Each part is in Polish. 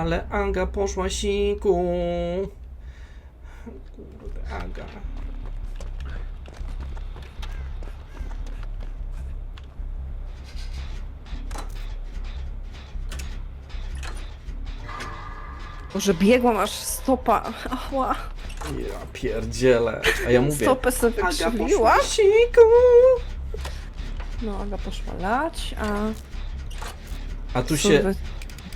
Ale Aga poszła siku. Kurde, Aga. Boże, biegłam aż stopa. Ała. Ja pierdzielę. A ja mówię. Stopę sobie Aga poszła siku. No, Aga poszła lać, a A tu się...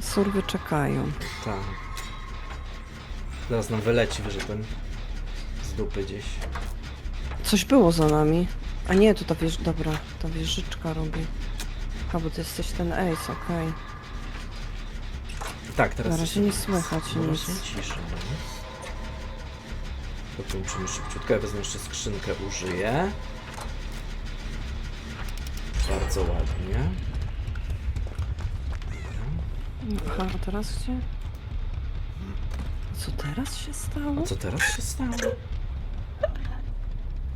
surwy czekają. Tak. Zaraz nam wyleci wyżytem. Z dupy gdzieś. Coś było za nami. A nie, to ta wież... Dobra, ta wieżyczka robi. A, bo ty jesteś ten ace, okej. Tak, teraz Na razie nie słychać nic. cisza. no. Dokończymy szybciutko. Ja wezmę jeszcze skrzynkę, użyję. Bardzo ładnie. Aha, a teraz gdzie? Co teraz się stało? A co teraz się stało?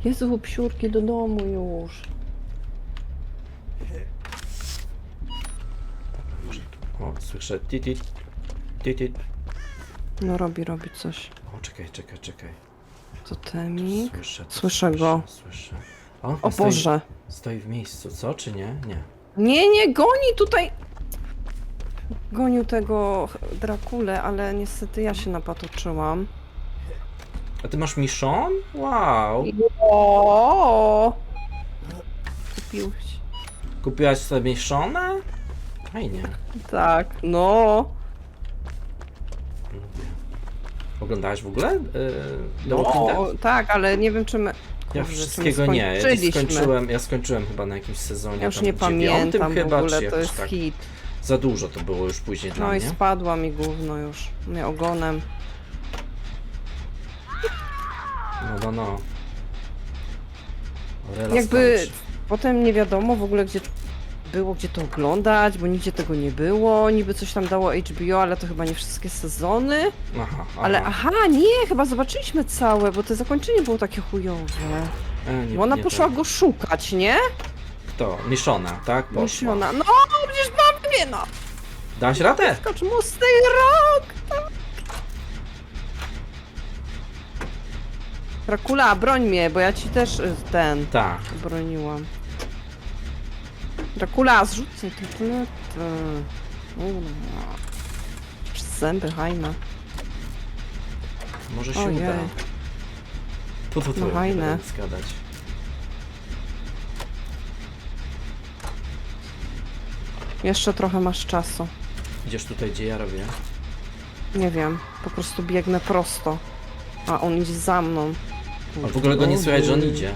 Jezu, psiurki do domu już. O, słyszę titit. Titit. No robi, robi coś. O, czekaj, czekaj, czekaj. Totemik. Słyszę. to, Słyszę go. Słyszę. O, O stoi, Boże. Stoi w miejscu, co? Czy nie? Nie. Nie, nie, goni tutaj! Gonił tego Drakulę, ale niestety ja się napatoczyłam. A ty masz Michon? Wow. O! Kupił się. Kupiłaś sobie Michonę? Fajnie. Tak, no. Oglądałaś w ogóle? Yy, The Walking Dead? O, tak, ale nie wiem, czy my. Ja Kurde, wszystkiego my nie. Ja skończyliśmy? skończyłem, ja skończyłem chyba na jakimś sezonie. Ja już tam nie dziewiątym pamiętam w chyba, ogóle, czy to jakoś jest tak. hit. Za dużo to było już później dla No i mnie. spadła mi gówno już. Mnie ogonem. No, no, no. Orela Jakby potem nie wiadomo w ogóle, gdzie było, gdzie to oglądać, bo nigdzie tego nie było. Niby coś tam dało HBO, ale to chyba nie wszystkie sezony. Aha, aha. Ale aha, nie, chyba zobaczyliśmy całe, bo to zakończenie było takie chujowe. E, nie, Bo ona nie poszła ten. go szukać, nie? Kto? Miszona, tak? Poszła. Myślona. No, mnie, no! Dałaś radę? Skocz mu z rok! tak. Dracula, broń mnie, bo ja ci też y, ten Tak. broniłam. Dracula, zrzucaj te plety. Przez zęby, hajna. Może się Ojej. uda. Po to to No fajne. gadać. Jeszcze trochę masz czasu. Idziesz tutaj, gdzie ja robię? Nie wiem, po prostu biegnę prosto. A on idzie za mną. A w ogóle go nie słychać, że on idzie.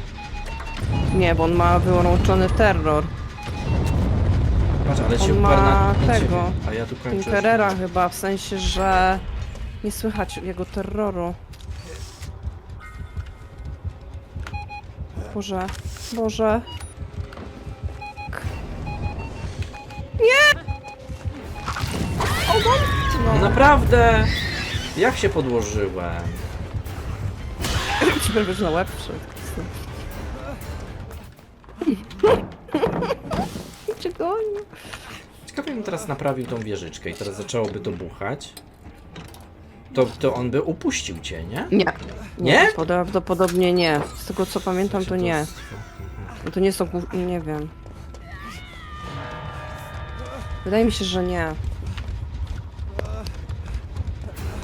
Nie, bo on ma wyłączony terror. Patrz, ale się On ma uparł na, na tego, ciebie. A ja tu kończę. Tinkerera chyba, w sensie, że nie słychać jego terroru. Boże, Boże. No naprawdę! Jak się podłożyłem? ci będziesz na łeb. Cię gonił. Ciekawe, bym teraz naprawił tą wieżyczkę i teraz zaczęłoby to buchać. To, to on by upuścił cię, nie? Nie. Nie? Prawdopodobnie nie. Z tego co pamiętam, to nie. Dziadostwo. To nie są nie wiem. Wydaje mi się, że nie.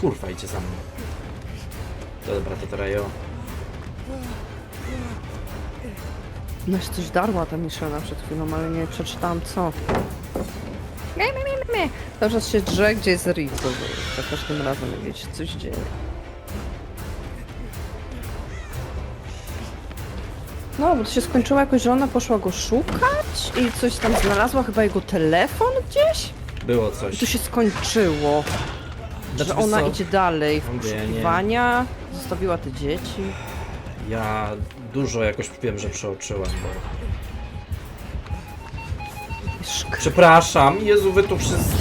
Kurwa, idzie za mną. To dobra, to teraz ja. No się coś darła ta Michela przed chwilą, ale nie przeczytałam co. Nie, nie, nie, nie. Cały czas się drze, gdzie jest Rick. bo Za każdym razem jak się coś dzieje. No, bo to się skończyło jakoś, że ona poszła go szukać i coś tam znalazła, chyba jego telefon gdzieś? Było I coś. tu się skończyło. Znaczy, że wiesz ona co? idzie dalej w Mówię, nie. poszukiwania, zostawiła te dzieci. Ja dużo jakoś wiem, że przeoczyłem. Szk- Przepraszam, Jezu, wy tu wszyscy...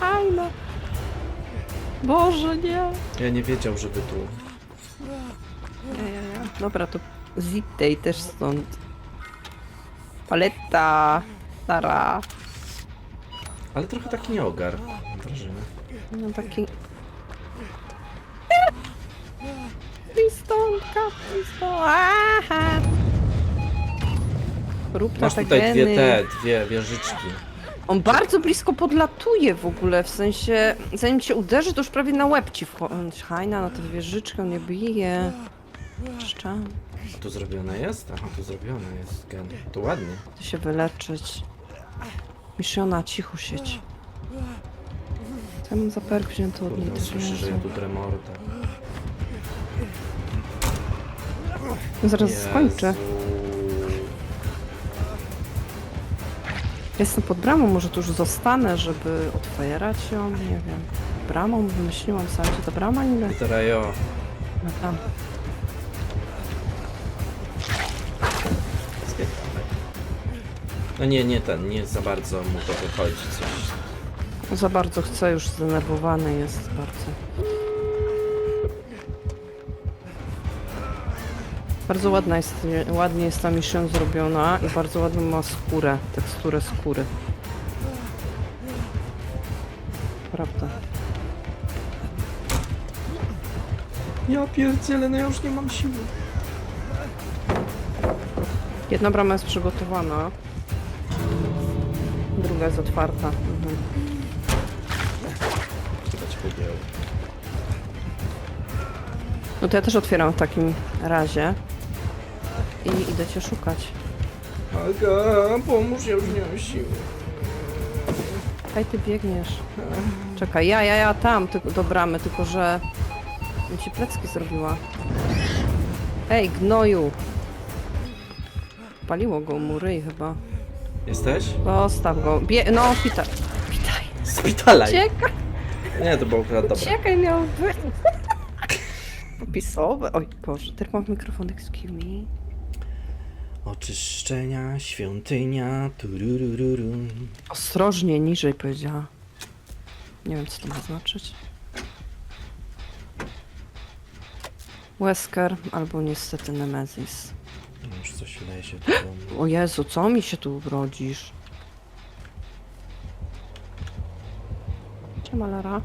Fajno. Boże, nie. Ja nie wiedział, żeby tu... Dobra, to Zittej też stąd. Paletta. Tara. Ale trochę taki nieogar, mam wrażenie. No taki... Pistonka, piston... Aha! Rób Masz tutaj dwie te, dwie wieżyczki. On bardzo blisko podlatuje w ogóle, w sensie, zanim cię uderzy, to już prawie na łeb ci wchodzi. Hajna na tę wieżyczkę, nie bije. Szczam. A tu zrobione jest? Aha, tu zrobione jest gen. To ładnie. Chcę się wyleczyć. Misjona, cicho sieć. Ja mam za perk wzięty od niej? Kurde, słyszę, że ja tu dremorda. No Zaraz skończę. Jestem pod bramą, może tu już zostanę, żeby otwierać ją, nie wiem. Bramą wymyśliłam sobie, czy to brama niby? Teraz jo. No tam. No nie, nie ten, nie za bardzo mu to wychodzi coś. Za bardzo chcę, już zdenerwowany jest bardzo. Bardzo ładna jest, ładnie jest ta mission zrobiona i bardzo ładną ma skórę, teksturę skóry. Prawda. Ja pierdzielę, no ja już nie mam siły. Jedna brama jest przygotowana. Druga jest otwarta. Mhm. No to ja też otwieram w takim razie. I idę cię szukać. Aga, pomóż, ja już nie mam siły. Kaj ty biegniesz? Czekaj, ja, ja, ja tam tylko do bramy, tylko że bym ci plecki zrobiła. Ej, gnoju! Paliło go mu ryj chyba. Jesteś? Zostaw go. Bie no, pita. Pitaj. Spitalaj! Uciekaj, Nie, to było akurat dobre. uciekaj miał być. Opisowe. Oj, Boże, tylko mam mikrofon, excuse me. Oczyszczenia, świątynia, tururururu. Ostrożnie, niżej powiedziała. Nie wiem, co to ma znaczyć. Wesker albo niestety Nemesis. Już coś lezie tu. O Jezu, co mi się tu urodzisz? Gdzie Malara?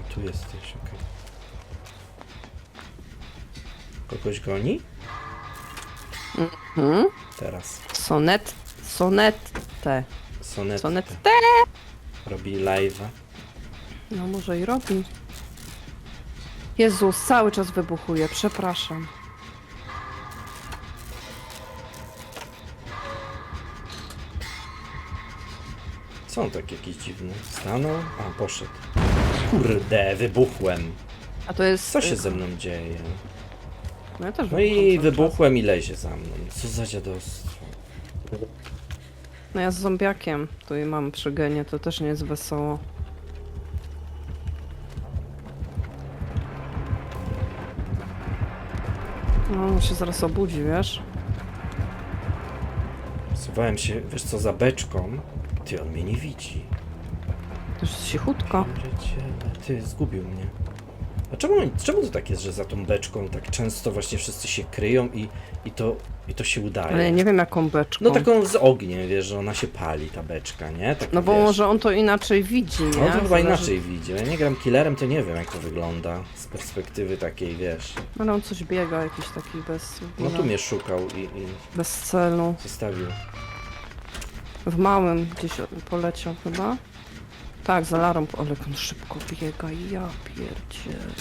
A tu jesteś, okej. Kogoś goni? Hmm? Teraz. Sonet... Sonette. Sonet. Sonette. Robi live'a. No może i robi. Jezus, cały czas wybuchuje, przepraszam. On tak jakiś dziwny? Stanął? A, poszedł. Kurde, wybuchłem. A to jest... Co się ze mną dzieje? No ja też No i cały wybuchłem i lezie za mną. Co za dziadostwo. No ja z zombiakiem tu i mam przy genie, to też nie jest wesoło. No, on się zaraz obudzi, wiesz? Suwałem się, wiesz co, za beczką. Ty, on mnie nie widzi. To jest cichutko. Pierdziele, Ty, zgubił mnie. A czemu, czemu to tak jest, że za tą beczką tak często właśnie wszyscy się kryją i, i, to, i to się udaje? Ale ja nie wiem jaką beczką. No taką z ogniem, wiesz, że ona się pali, ta beczka, nie? Tak, No bo wiesz. może on to inaczej widzi, nie? No to chyba Zależy- inaczej widzi. Ja nie gram killerem, to nie wiem jak to wygląda z perspektywy takiej, wiesz. Ale on coś biega, jakiś taki bez... No tu mnie szukał i, i Bez celu. zostawił. W małym gdzieś poleciał chyba. Tak, za larą, ale on szybko biega, ja pierdzielę.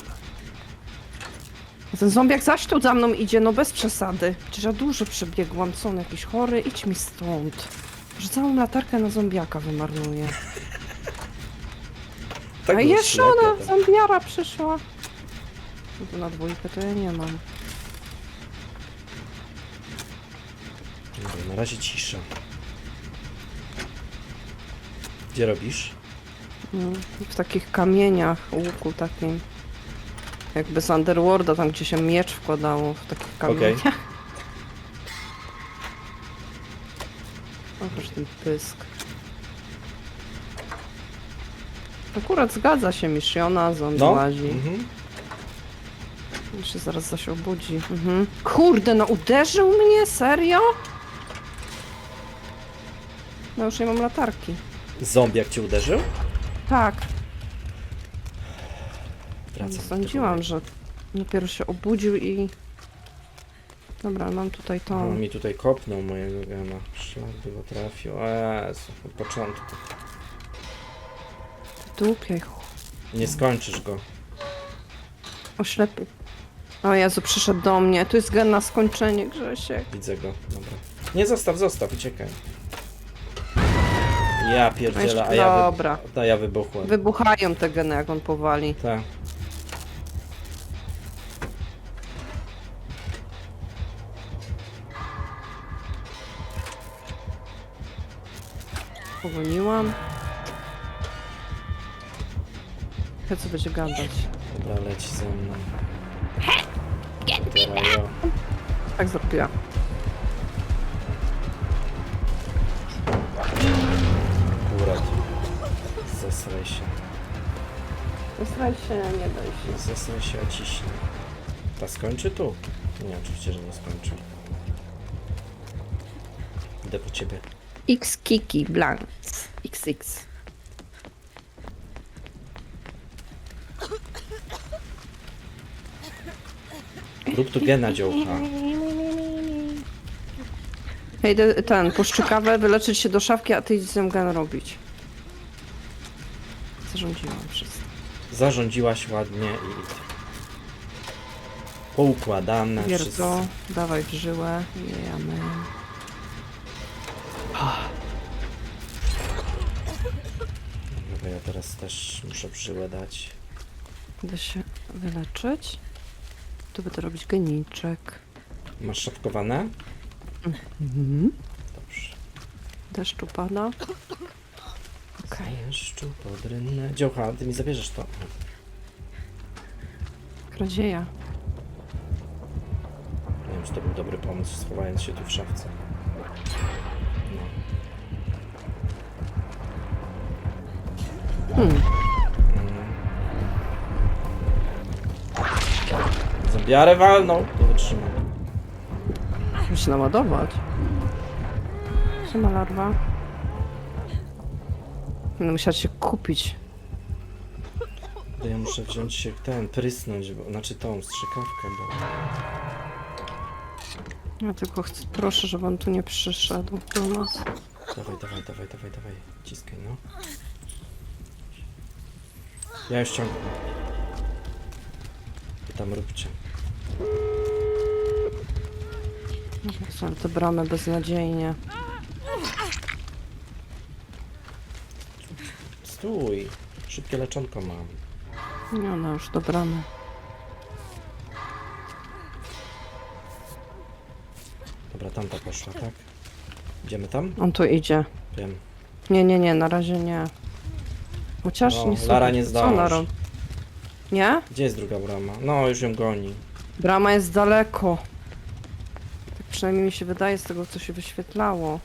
Ten zombiak zaś tu za mną idzie, no bez przesady. Przecież ja dużo przebiegłam, co on jakiś chory? Idź mi stąd. Że całą latarkę na zombiaka wymarnuje. Tak A jeszcze ona, ten. zombiara przyszła. No to na dwójkę to ja nie mam. Dobra, na razie cisza. Gdzie robisz? Mm, W takich kamieniach, łuku takim. Jakby z Underworlda, tam gdzie się miecz wkładało, w takich kamieniach. Okaż ten pysk. Akurat zgadza się Mishiona, zombie No. Mhm. On się zaraz zaś obudzi. Mhm. Kurde, no uderzył mnie? Serio? No już nie mam latarki. Zombiak cię uderzył? Tak, Wracam. do sądziłam, tego. że dopiero się obudził i... Dobra, mam tutaj On tą... mi tutaj kopnął mojego gena. Szlak by go trafił. O Jezu, od początku. Dupie, ch- Nie skończysz go. oślepy. O Jezu, przyszedł do mnie. Tu jest gen na skończenie, Grzesiek. Widzę go. Dobra. Nie zostaw, zostaw, uciekaj. Ja pierdzielę, a ja, wy... dobra. a ja wybuchłem. Wybuchają te geny, jak on powali. Tak. Powoliłam. To co będzie gadać? Dobra, leci ze mną. Dobra, jo. Tak zrobiła. Zesraj się. Postaraj się, nie daj się. Zesraj się, a. Ta skończy tu? Nie, oczywiście, że nie skończy. Idę po ciebie. X Kiki Blanks. XX. Rób tu gena dziołcha. Idę ten, poszczykawę, wyleczyć się do szafki, a ty idź z nią gen robić. Zarządziłam wszystko. Zarządziłaś ładnie i... Poukładane wszystko. Wierco, dawaj w żyłę. Jemy. Dobra, ja teraz też muszę żyłę dać. Idę się wyleczyć. Tu będę robić geniczek. Masz szafkowane? Mhm. Dobrze. Deszcz upada. Okej. Deszczu pod rynnę. Dziołcha, ty mi zabierzesz to. Kradzieja. Nie wiem, czy to był dobry pomysł, schowając się tu w szafce. Hmm. Mm. Zombiarę walną! Nie wytrzymam. Muszę się naładować. Siema larwa. Będę musiała się kupić. To ja muszę wziąć się ten, prysnąć, bo, znaczy tą strzykawkę, bo... Ja tylko chcę, proszę, żeby on tu nie przyszedł do nas. Dawaj, dawaj, dawaj, dawaj, dawaj. Ciskaj, no. Ja już ciągnę. Wy tam róbcie. Są te bramy beznadziejnie. Stój! Szybkie leczonko mam. Nie, ona już do bramy. Dobra, tamta poszła, tak? Idziemy tam? On tu idzie. Wiem. Nie, nie, nie, na razie nie. Chociaż No, nie Lara nie co zdąży. robi. Nie? Gdzie jest druga brama? No, już ją goni. Brama jest daleko. Tak przynajmniej mi się wydaje z tego, co się wyświetlało.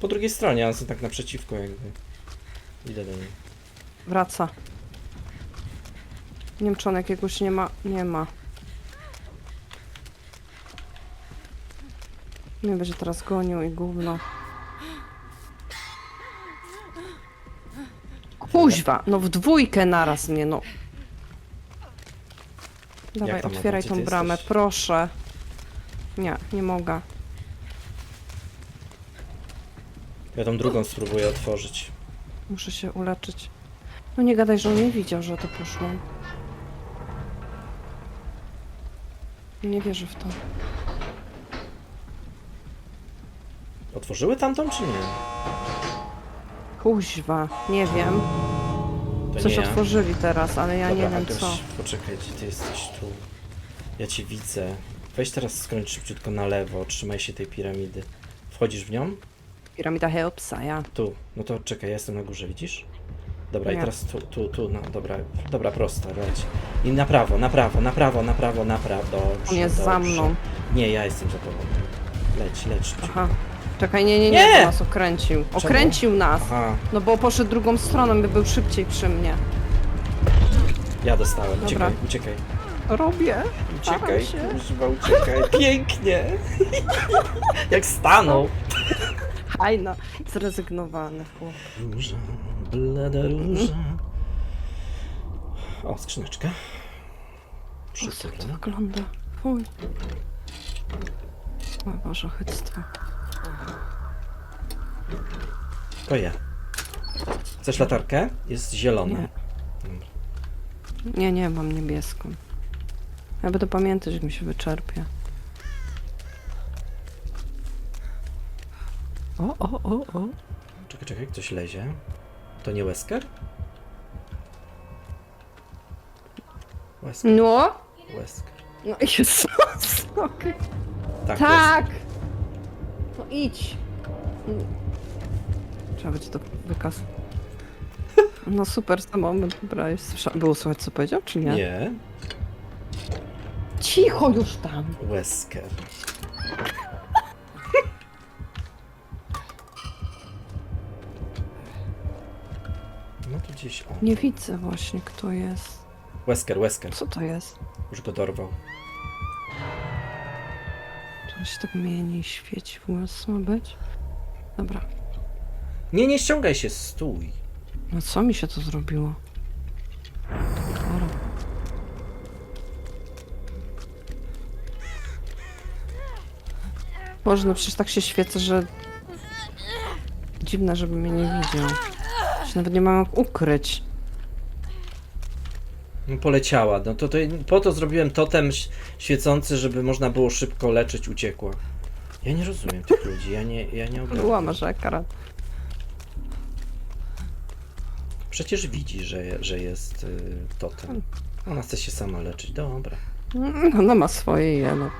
Po drugiej stronie, ale są tak naprzeciwko jakby. Idę do niej. Wraca. Nie wiem, czy on jakiegoś nie ma. Nie ma. Nie będzie teraz gonił i gówno. Kuźwa! No w dwójkę naraz mnie, no. Dawaj, tam, otwieraj tą ty bramę, jesteś? proszę. Nie, nie mogę. Ja tą drugą spróbuję otworzyć. Muszę się uleczyć. No nie gadaj, że on nie widział, że to poszło. Nie wierzę w to. Otworzyły tamtą, czy nie? Kuźwa, nie wiem. To Coś nie ja. otworzyli teraz, ale ja Dobra, nie wiem Agaś, co. Poczekaj, gdzie ty jesteś tu? Ja cię widzę. Weź teraz skręć szybciutko na lewo, trzymaj się tej piramidy. Wchodzisz w nią? Piramida Cheopsa, ja. Tu. No to czekaj, ja jestem na górze, widzisz? Dobra, i Nie. teraz tu, tu, tu, no dobra, dobra, prosta, leć. I na prawo, na prawo, na prawo, na prawo, na prawo, dobrze, On jest dobrze. za mną. Nie, ja jestem za tobą. Leć, leć szybciej. Aha. Czekaj, nie, nie, nie, Nie! nas okręcił. Okręcił nas! Aha, No bo poszedł drugą stroną, by był szybciej przy mnie. ja dostałem, Dobra. uciekaj, uciekaj. Robię. Uciekaj, Staram się. kurwa, uciekaj, pięknie. Jak stanął. Hajna. Zrezygnowany chłop. Blada róża. O, skrzyneczka. Jak to wygląda. Fuj. O Boże, chyctwo. To ja. Chcesz latarkę? Jest zielona. Nie. Nie, nie, mam niebieską. Ja będę pamiętać, jak mi się wyczerpie. O, o, o, o. Czekaj, czekaj, ktoś lezie. To nie Wesker? Wesker, No! Wesker. No Jezus, okej. Tak, Tak! No idź. Trzeba będzie to wykaz. No super, za moment wybrałeś. Słysza- Było słychać, co powiedział, czy nie? Wesker. Nie. Cicho już tam. Wesker. Gdzieś, o. Nie widzę właśnie, kto jest. Wesker, Wesker. Co to jest? Już go dorwał. On się tak mieni, świeci w ogóle, co ma być? Dobra. Nie, nie ściągaj się, stój. No co mi się to zrobiło? Chora. Boże, no przecież tak się świecę, że... Dziwne, żeby mnie nie widział. Się nawet nie mam jak ukryć. No, poleciała. No to, to po to zrobiłem totem ś- świecący, żeby można było szybko leczyć, uciekła. Ja nie rozumiem tych ludzi, ja nie, ja nie ogarniam. Była może. Przecież widzi, że, że jest y, totem. Ona chce się sama leczyć, dobra. Mm, Ona ma swoje jeno.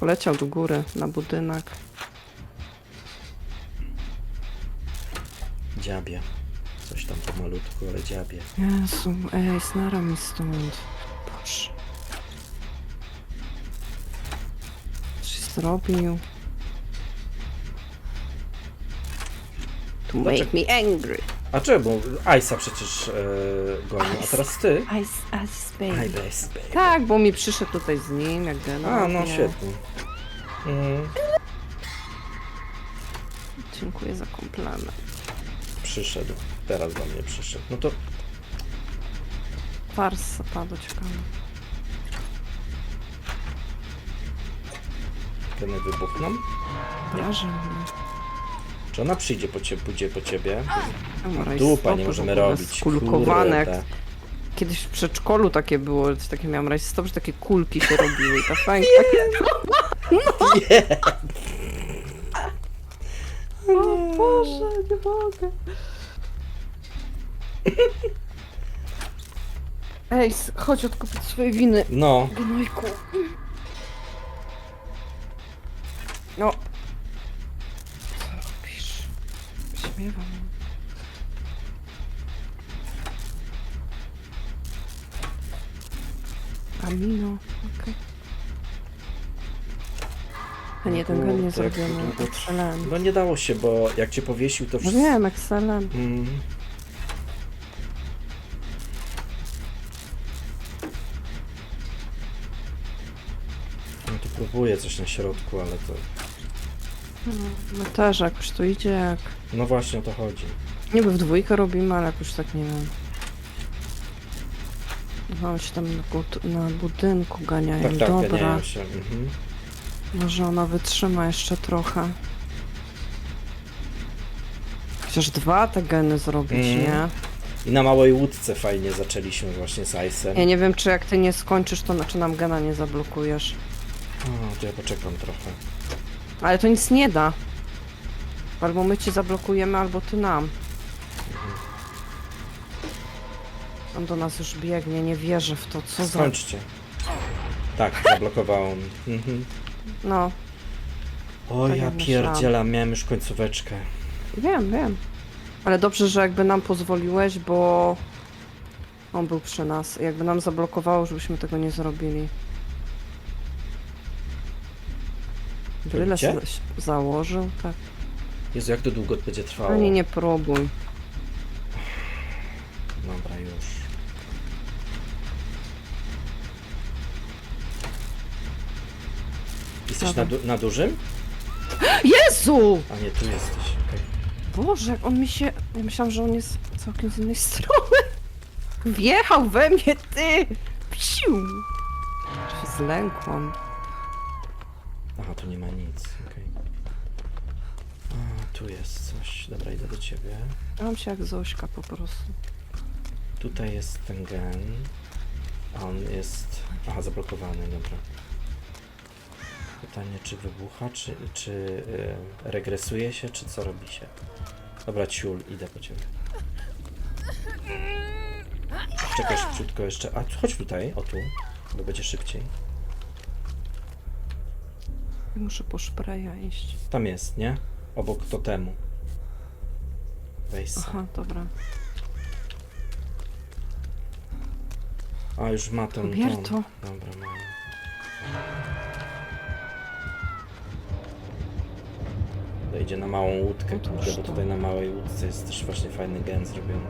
Poleciał do góry, na budynek. Dziabie. Coś tam pomalutku, ale dziabie. Jezu, ej, znara mi stąd. Boże. Coś zrobił. To make me angry. A czemu? Aisa przecież e, gonił, a teraz ty? Ice, ice Aj, baby. bez, bez. Tak, bo mi przyszedł tutaj z nim, jak Gena. A, no Nie. świetnie. Mm, Dziękuję za komplement. Przyszedł. Teraz do mnie przyszedł. No to Fars zapadł, ciekawe. geny wybuchną. Jarzy mnie. Czy ona przyjdzie po ciebie, pójdzie po ciebie? Dupa, nie możemy ogóle robić. Skulkowane. jak Kurde. Kiedyś w przedszkolu takie było, coś takie miałam rajstop, że takie kulki się robiły i ta fajna. Nie. Boże, nie mogę. Ej, s- chodź odkupić swoje winy. No, Gnojku. No. Co robisz? Śmiewam. Amino, A nie, ten gen nie jak zrobiony. Excellent. no nie dało się, bo jak cię powiesił, to No wszystko... wiem, excellent. Mm. No tu próbuję coś na środku, ale to... No też jakoś to idzie jak... No właśnie o to chodzi. Niby w dwójkę robimy, ale jakoś tak nie wiem. Chyba się tam na, gut- na budynku ganiają. Tak, tak, Dobra, ganiają się. Mhm. Może ona wytrzyma jeszcze trochę. Chociaż dwa te geny zrobić, Mm. nie? I na małej łódce fajnie zaczęliśmy właśnie z Ice'em. Ja nie wiem, czy jak ty nie skończysz, to znaczy nam gena nie zablokujesz. O, to ja poczekam trochę. Ale to nic nie da. Albo my ci zablokujemy, albo ty nam. On do nas już biegnie, nie wierzę w to, co za... Skończcie. Tak, zablokowałem. Mhm. No, O Tak ja jak myślałam. pierdzielam, miałem już końcóweczkę. Wiem, wiem. Ale dobrze, że jakby nam pozwoliłeś, bo on był przy nas. Jakby nam zablokowało, żebyśmy tego nie zrobili. Bryle Robicie? sobie założył, tak. Jezu, jak to długo będzie trwało? Ani nie próbuj. Dobra, już. Jesteś na, du na dużym? Jezu! A nie, tu jesteś. okej. Boże, jak on mi się... Ja myślałam, że on jest całkiem z innej strony. Wjechał we mnie, ty! Psiu! Się zlękłam. Aha, tu nie ma nic, okej. A, tu jest coś. Dobra, idę do ciebie. Mam się jak Zośka po prostu. Tutaj jest ten gen. A on jest... Aha, zablokowany, dobra. Pytanie, czy wybucha, czy, czy y, regresuje się, czy co robi się? Dobra, ciul, idę po ciebie. Czekaj szybciutko jeszcze. A, chodź tutaj, o tu, bo będzie szybciej. Muszę po szpreja iść. Tam jest, nie? Obok totemu. Weź se. Aha, dobra. A, już ma ten Roberto. ton. Dobra, mam. To idzie na małą łódkę, No bo to. tutaj na małej łódce jest też właśnie fajny gen zrobiony.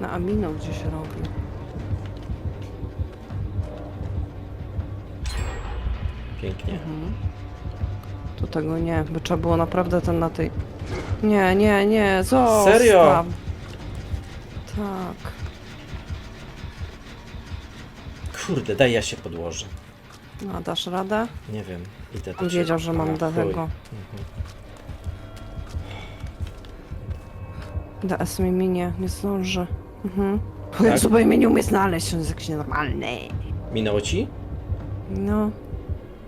Na amino gdzieś robi. Pięknie. Mhm. To tego nie, by trzeba było naprawdę ten na tej... Nie, nie, nie, zostaw! Serio? Tak. Kurde, daj ja się podłożę. No, dasz radę? Nie wiem, idę do On ciebie. wiedział, że mam A, do chuj. Mhm. DS mi minie, nie zdąży. Mhm. Tak? Ja sobie mnie nie umie znaleźć, on jest jakiś nienormalny. Minęło ci? No.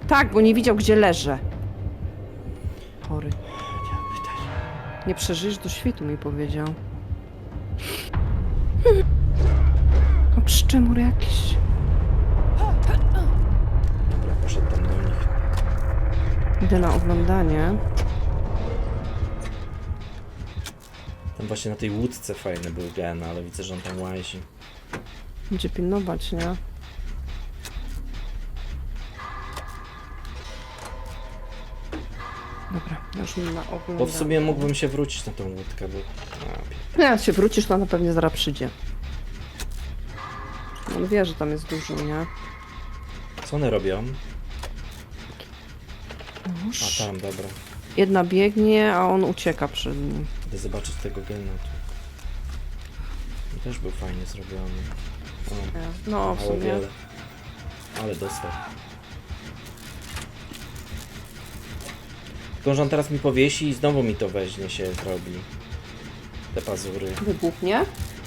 Tak, bo nie widział, gdzie leżę. Chory. Nie pytaj. Nie przeżyjesz do świtu, mi powiedział. O, pszczemur jakiś. Dobra, poszedł tam do nich. Idę na oglądanie. Tam właśnie na tej łódce fajny był gen, ale widzę, że on tam łazi. Będzie pilnować, nie? Dobra, już mi na oglądanie. Bo w sumie mógłbym się wrócić na tą łódkę, bo... A, pie- Jak się wrócisz, to ona pewnie zaraz przyjdzie. On wie, że tam jest dużo, nie? Co one robią? Nóż. A tam, dobra. Jedna biegnie, a on ucieka przed nim. Idę zobaczyć tego gena tu. Też był fajnie zrobiony. O, No, w mało sumie. wiele. Ale dostał. Tylko, że on teraz mi powiesi i znowu mi to weźmie się zrobi. Te pazury. Wybuchnie?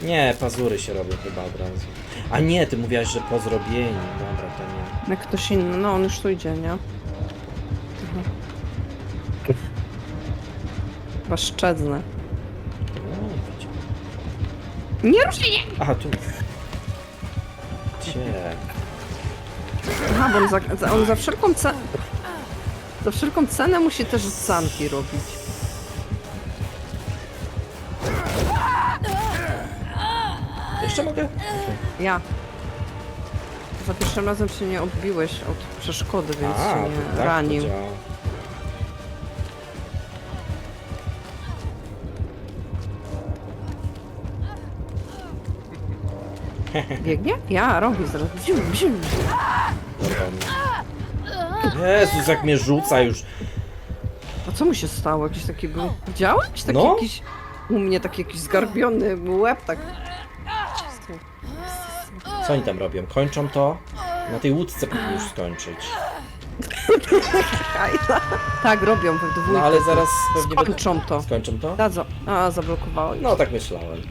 Nie, pazury się robią chyba od razu. A nie, ty mówiłaś, że po zrobieniu. Dobra, to nie. Jak ktoś inny, no on już tu idzie, nie? Chyba szczedne. No, nie ruszaj nie! Aha, tu. Cie. Aha, bo on za, za, on za wszelką cenę... Za wszelką cenę musi też zanki robić. Jeszcze mogę? Ja. Za pierwszym razem się nie odbiłeś od przeszkody, więc A, się to nie tak to ranił. działa. Biegnie? Ja, robi zaraz. Bziu, bziu. Jezus, jak mnie rzuca już. A co mu się stało? Jakiś taki był... Widziałeś? Taki No. jakiś... U mnie taki jakiś zgarbiony łeb, tak... Co oni tam robią? Kończą to? Na tej łódce powinni już skończyć. Tak, robią we dwójkę. No ale zaraz pewnie będą... Skończą to. Skończą to? Dadzą. A, zablokowało. No tak myślałem.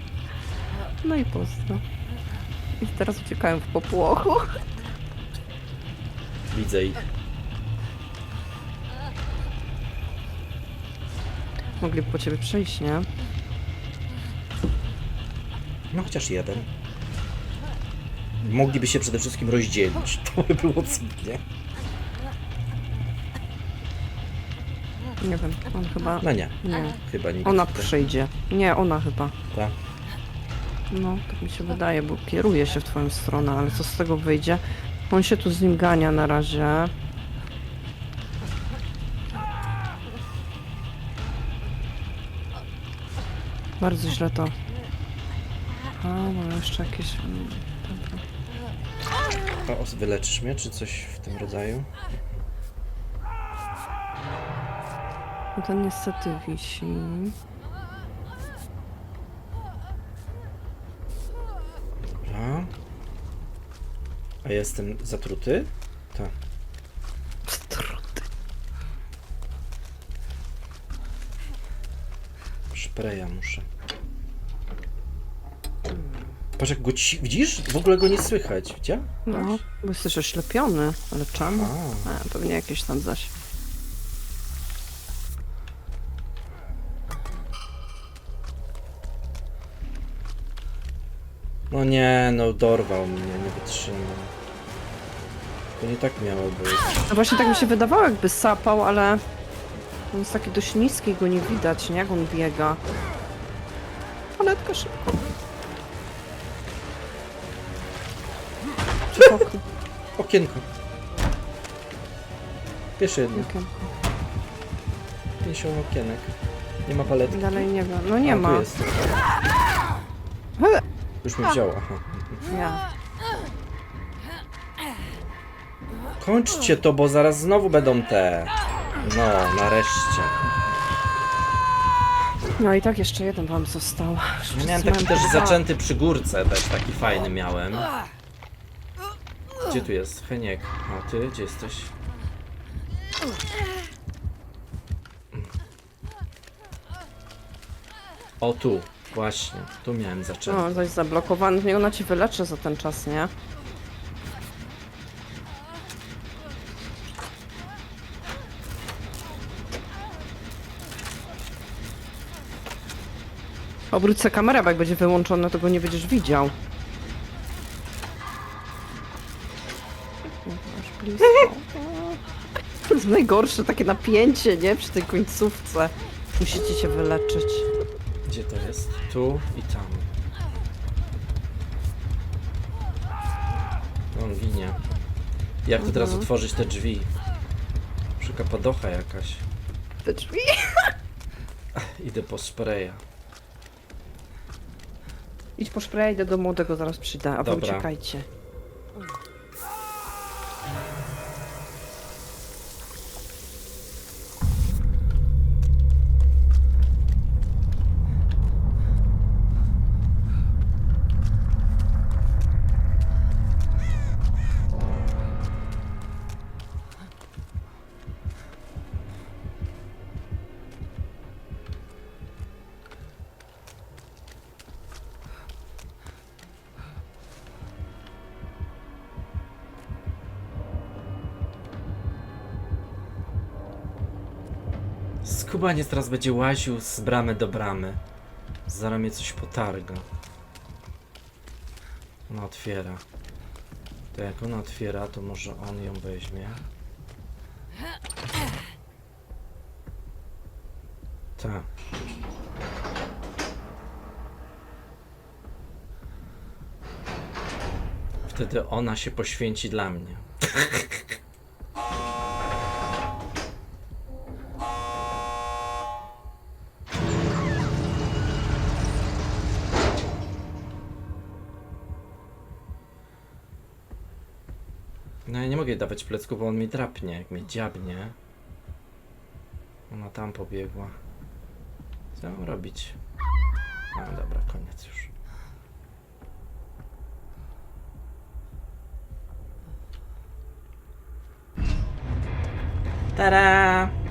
No i pozdro. I teraz uciekają w popłochu. Widzę ich. Mogliby po ciebie przyjść, nie? No chociaż jeden. Mogliby się przede wszystkim rozdzielić. To by było cudnie. Nie wiem, on chyba... No nie, Nie. chyba nikt. Ona przyjdzie. Nie, ona chyba. Tak. No, tak mi się wydaje, bo kieruje się w twoją stronę, ale co z tego wyjdzie? On się tu z nim gania na razie. Bardzo źle to. A, mam jeszcze jakieś... Dobra. Wyleczysz mnie, czy coś w tym rodzaju? No ten niestety wisi. A ja jestem zatruty? Tak. Struty. Szpreja muszę. Patrz jak go ci... Widzisz? W ogóle go nie słychać. Widział? No, bo jesteś oślepiony, ale czemu? A. A, pewnie jakieś tam zaś. No nie, no dorwał mnie, nie wytrzymał. To nie tak miało być. No właśnie tak mi się wydawało, jakby sapał, ale on jest taki dość niski, go nie widać, nie? Jak on biega. Paletka szybko. Okienko. Jeszcze jedno. okienko. 50 okienek. Nie ma paletki. Dalej nie wiem. No nie A, tu ma. jest. Już mi wzięła. Ja. Kończcie to, bo zaraz znowu będą te. No, nareszcie. No i tak jeszcze jeden wam został. Ja miałem taki też zaczęty przy górce, też taki fajny miałem. Gdzie tu jest? Heniek. A ty? Gdzie jesteś? O tu, właśnie. Tu miałem zaczęty. No, zaś zablokowany. Nie, ona ci wyleczy za ten czas, nie? Obróć sobie kamerę, bo jak będzie wyłączone, to go nie będziesz widział. To jest najgorsze takie napięcie, nie? Przy tej końcówce. Musicie się wyleczyć. Tu i tam. On ginie. Jak to teraz Mhm. otworzyć te drzwi? Szuka podocha jakaś. Te drzwi. Idę po spraya. Idź po szpreja, idę do młodego, zaraz przyjdę, a wy Dobra. uciekajcie. Skubaniec teraz będzie łaził z bramy do bramy. Zaraz mnie coś potarga. Ona otwiera. To jak ona otwiera, to może on ją weźmie. Tak. Wtedy ona się poświęci dla mnie. dawać plecku, bo on mi drapnie, jak mnie dziabnie. Ona tam pobiegła. Co mam robić? A dobra, koniec już. Tada!